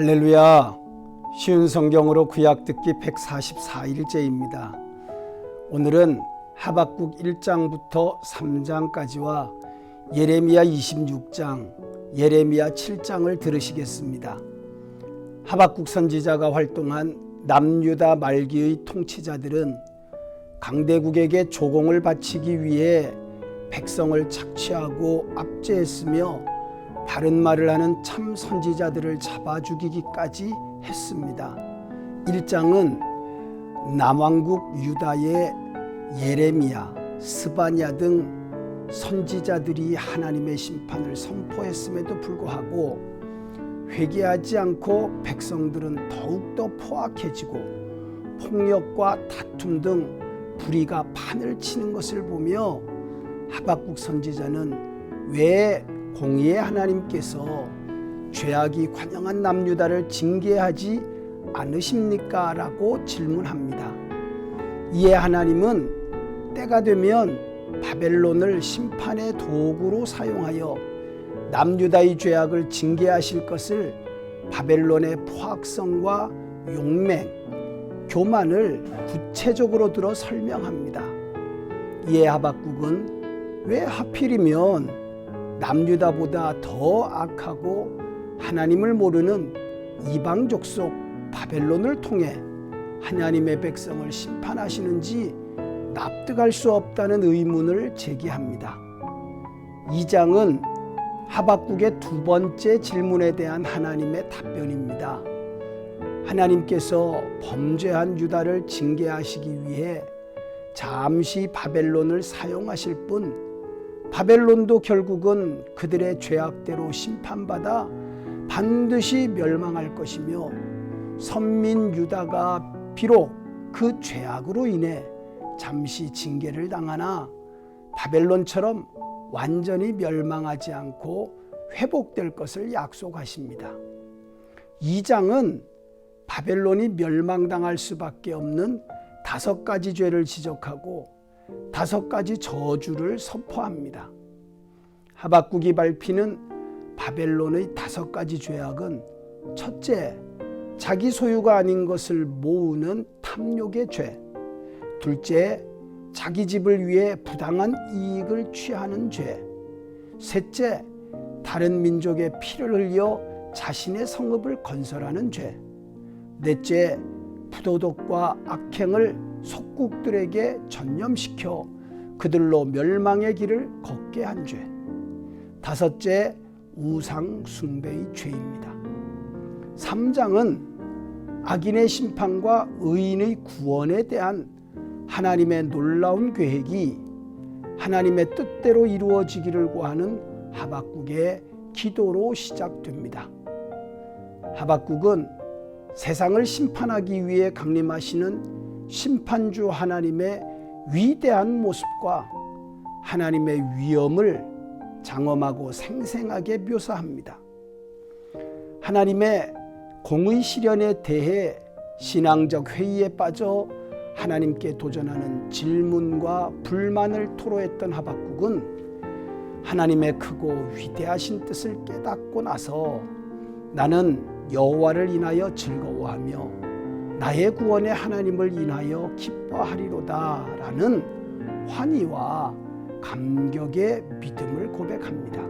할렐루야. 쉬운 성경으로 구약 듣기 144일째입니다. 오늘은 하박국 1장부터 3장까지와 예레미야 26장, 예레미야 7장을 들으시겠습니다. 하박국 선지자가 활동한 남유다 말기의 통치자들은 강대국에게 조공을 바치기 위해 백성을 착취하고 압제했으며 바른 말을 하는 참 선지자들을 잡아 죽이기까지 했습니다. 1장은 남왕국 유다의 예레미야, 스바냐 등 선지자들이 하나님의 심판을 선포했음에도 불구하고 회개하지 않고 백성들은 더욱더 포악해지고 폭력과 다툼 등 불의가 판을 치는 것을 보며 하박국 선지자는 왜 공의의 하나님께서 죄악이 관영한 남유다를 징계하지 않으십니까? 라고 질문합니다. 이에 하나님은 때가 되면 바벨론을 심판의 도구로 사용하여 남유다의 죄악을 징계하실 것을 바벨론의 포악성과 용맹, 교만을 구체적으로 들어 설명합니다. 이에 하박국은 왜 하필이면 남유다보다 더 악하고 하나님을 모르는 이방 족 속 바벨론을 통해 하나님의 백성을 심판하시는지 납득할 수 없다는 의문을 제기합니다. 이 장은 하박국의 두 번째 질문에 대한 하나님의 답변입니다. 하나님께서 범죄한 유다를 징계하시기 위해 잠시 바벨론을 사용하실 뿐 바벨론도 결국은 그들의 죄악대로 심판받아 반드시 멸망할 것이며 선민 유다가 비록 그 죄악으로 인해 잠시 징계를 당하나 바벨론처럼 완전히 멸망하지 않고 회복될 것을 약속하십니다. 이 장은 바벨론이 멸망당할 수밖에 없는 다섯 가지 죄를 지적하고 다섯 가지 저주를 선포합니다. 하박국이 밝히는 바벨론의 다섯 가지 죄악은 첫째, 자기 소유가 아닌 것을 모으는 탐욕의 죄. 둘째, 자기 집을 위해 부당한 이익을 취하는 죄. 셋째, 다른 민족의 피를 흘려 자신의 성읍을 건설하는 죄. 넷째, 부도덕과 악행을 속국들에게 전념시켜 그들로 멸망의 길을 걷게 한 죄. 다섯째, 우상 숭배의 죄입니다. 3장은 악인의 심판과 의인의 구원에 대한 하나님의 놀라운 계획이 하나님의 뜻대로 이루어지기를 구하는 하박국의 기도로 시작됩니다. 하박국은 세상을 심판하기 위해 강림하시는 심판주 하나님의 위대한 모습과 하나님의 위엄을 장엄하고 생생하게 묘사합니다. 하나님의 공의 실현에 대해 신앙적 회의에 빠져 하나님께 도전하는 질문과 불만을 토로했던 하박국은 하나님의 크고 위대하신 뜻을 깨닫고 나서 나는 여호와를 인하여 즐거워하며 나의 구원의 하나님을 인하여 기뻐하리로다 라는 환희와 감격의 믿음을 고백합니다.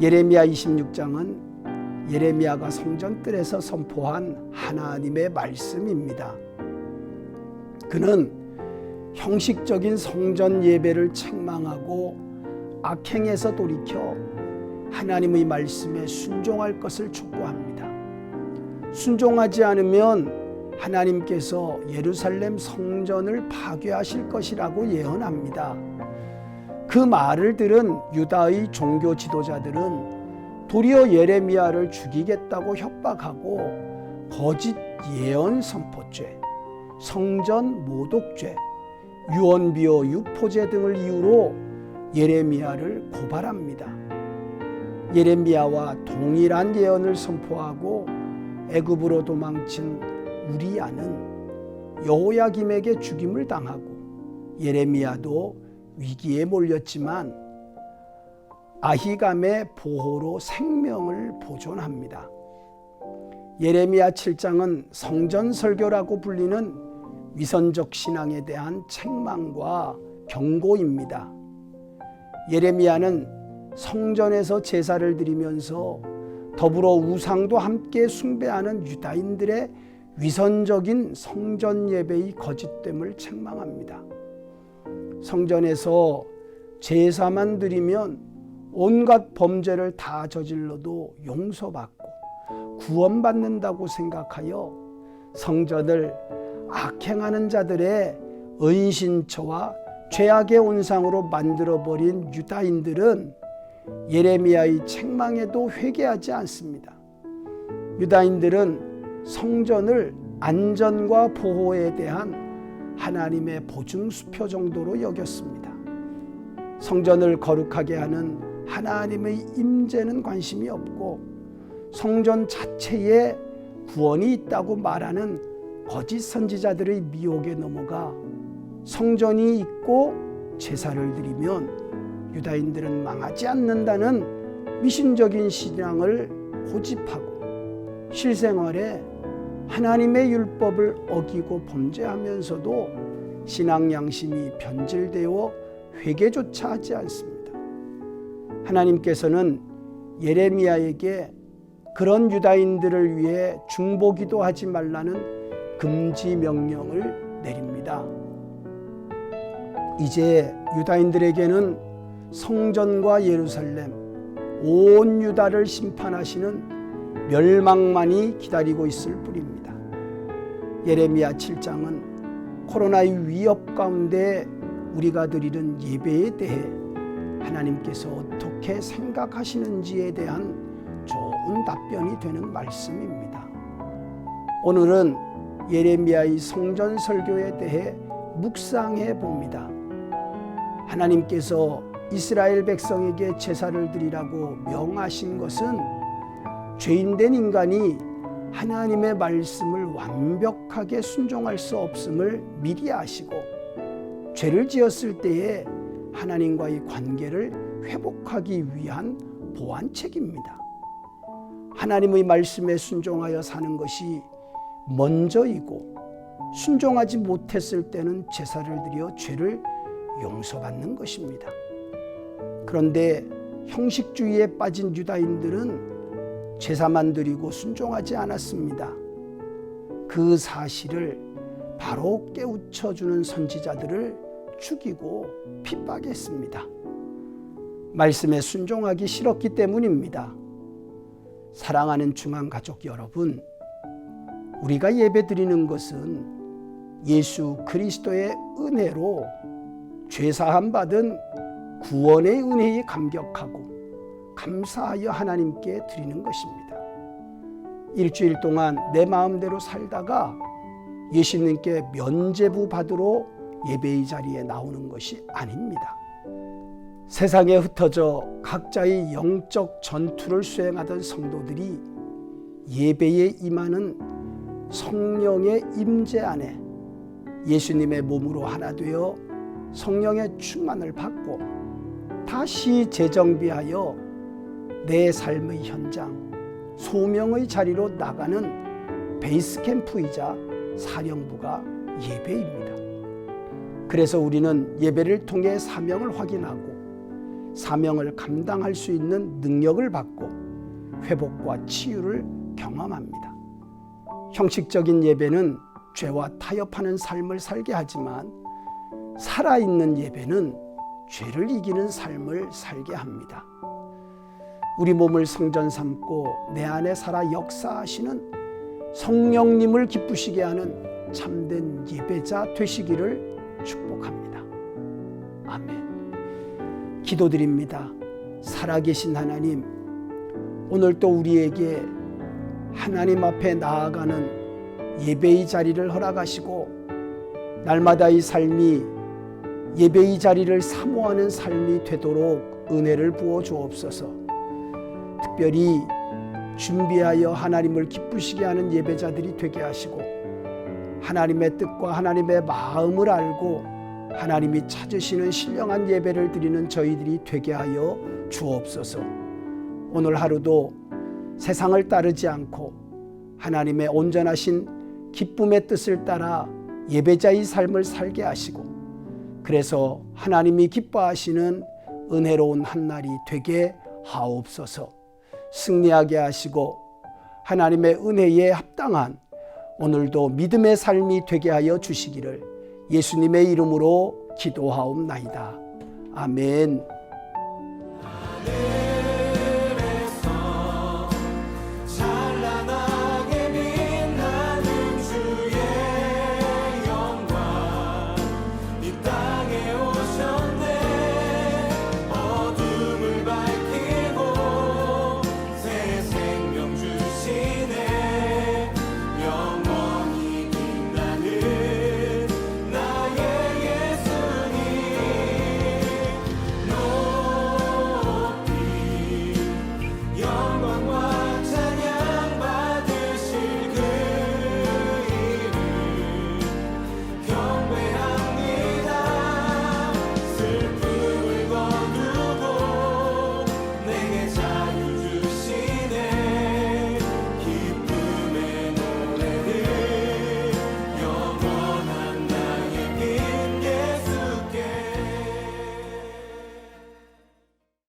예레미야 26장은 예레미야가 성전뜰에서 선포한 하나님의 말씀입니다. 그는 형식적인 성전 예배를 책망하고 악행에서 돌이켜 하나님의 말씀에 순종할 것을 촉구합니다. 순종하지 않으면 하나님께서 예루살렘 성전을 파괴하실 것이라고 예언합니다. 그 말을 들은 유다의 종교 지도자들은 도리어 예레미야를 죽이겠다고 협박하고 거짓 예언 선포죄, 성전 모독죄, 유언비어 유포죄 등을 이유로 예레미야를 고발합니다. 예레미야와 동일한 예언을 선포하고 애굽으로 도망친 우리야는 여호야김에게 죽임을 당하고 예레미야도 위기에 몰렸지만 아히감의 보호로 생명을 보존합니다. 예레미야 7장은 성전 설교라고 불리는 위선적 신앙에 대한 책망과 경고입니다. 예레미야는 성전에서 제사를 드리면서 더불어 우상도 함께 숭배하는 유다인들의 위선적인 성전 예배의 거짓됨을 책망합니다. 성전에서 제사만 드리면 온갖 범죄를 다 저질러도 용서받고 구원받는다고 생각하여 성전을 악행하는 자들의 은신처와 죄악의 온상으로 만들어버린 유다인들은 예레미야의 책망에도 회개하지 않습니다. 유다인들은 성전을 안전과 보호에 대한 하나님의 보증 수표 정도로 여겼습니다. 성전을 거룩하게 하는 하나님의 임재는 관심이 없고 성전 자체에 구원이 있다고 말하는 거짓 선지자들의 미혹에 넘어가 성전이 있고 제사를 드리면 유다인들은 망하지 않는다는 미신적인 신앙을 고집하고 실생활에 하나님의 율법을 어기고 범죄하면서도 신앙 양심이 변질되어 회개조차 하지 않습니다. 하나님께서는 예레미야에게 그런 유다인들을 위해 중보기도 하지 말라는 금지 명령을 내립니다. 이제 유다인들에게는 성전과 예루살렘, 온 유다를 심판하시는 멸망만이 기다리고 있을 뿐입니다. 예레미야 7장은 코로나의 위협 가운데 우리가 드리는 예배에 대해 하나님께서 어떻게 생각하시는지에 대한 좋은 답변이 되는 말씀입니다. 오늘은 예레미야의 성전 설교에 대해 묵상해 봅니다. 하나님께서 이스라엘 백성에게 제사를 드리라고 명하신 것은 죄인된 인간이 하나님의 말씀을 완벽하게 순종할 수 없음을 미리 아시고 죄를 지었을 때에 하나님과의 관계를 회복하기 위한 보완책입니다. 하나님의 말씀에 순종하여 사는 것이 먼저이고 순종하지 못했을 때는 제사를 드려 죄를 용서받는 것입니다. 그런데 형식주의에 빠진 유다인들은 제사만 드리고 순종하지 않았습니다. 그 사실을 바로 깨우쳐 주는 선지자들을 죽이고 핍박했습니다. 말씀에 순종하기 싫었기 때문입니다. 사랑하는 중앙 가족 여러분, 우리가 예배 드리는 것은 예수 그리스도의 은혜로 죄사함 받은 구원의 은혜에 감격하고 감사하여 하나님께 드리는 것입니다. 일주일 동안 내 마음대로 살다가 예수님께 면제부 받으러 예배의 자리에 나오는 것이 아닙니다. 세상에 흩어져 각자의 영적 전투를 수행하던 성도들이 예배에 임하는 성령의 임재 안에 예수님의 몸으로 하나 되어 성령의 충만을 받고 다시 재정비하여 내 삶의 현장, 소명의 자리로 나가는 베이스 캠프이자 사령부가 예배입니다. 그래서 우리는 예배를 통해 사명을 확인하고 사명을 감당할 수 있는 능력을 받고 회복과 치유를 경험합니다. 형식적인 예배는 죄와 타협하는 삶을 살게 하지만 살아있는 예배는 죄를 이기는 삶을 살게 합니다. 우리 몸을 성전 삼고 내 안에 살아 역사하시는 성령님을 기쁘시게 하는 참된 예배자 되시기를 축복합니다. 아멘. 기도드립니다. 살아계신 하나님, 오늘 또 우리에게 하나님 앞에 나아가는 예배의 자리를 허락하시고 날마다의 삶이 예배의 자리를 사모하는 삶이 되도록 은혜를 부어 주옵소서. 특별히 준비하여 하나님을 기쁘시게 하는 예배자들이 되게 하시고 하나님의 뜻과 하나님의 마음을 알고 하나님이 찾으시는 신령한 예배를 드리는 저희들이 되게 하여 주옵소서. 오늘 하루도 세상을 따르지 않고 하나님의 온전하신 기쁨의 뜻을 따라 예배자의 삶을 살게 하시고 그래서 하나님이 기뻐하시는 은혜로운 한날이 되게 하옵소서 승리하게 하시고 하나님의 은혜에 합당한 오늘도 믿음의 삶이 되게 하여 주시기를 예수님의 이름으로 기도하옵나이다. 아멘.